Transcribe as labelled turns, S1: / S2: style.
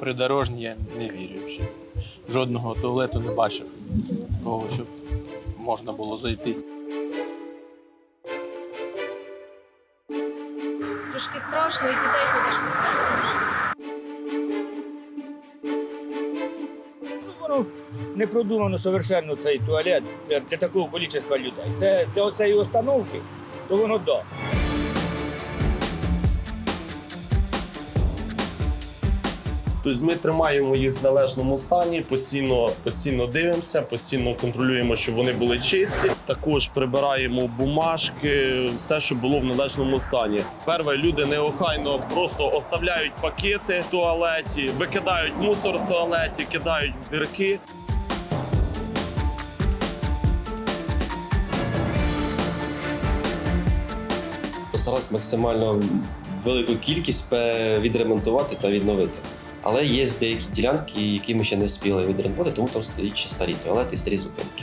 S1: придорожні я не вірю вже. Жодного туалету не бачив, того, щоб можна було зайти.
S2: Трошки страшно, і дітей куди ж пускати.
S3: Воно не продумано совершенно цей туалет для, для такого кількості людей. Це для цієї установки, то воно да.
S4: Тобто ми тримаємо їх в належному стані, постійно, постійно дивимося, постійно контролюємо, щоб вони були чисті. Також прибираємо бумажки, все, що було в належному стані. Перше, люди неохайно просто оставляють пакети в туалеті, викидають мусор в туалеті, кидають в дирки.
S5: Постарався максимально велику кількість відремонтувати та відновити. Але є деякі ділянки, які ми ще не встигли відремонтувати, тому там стоїть ще старі туалети і старі зупинки.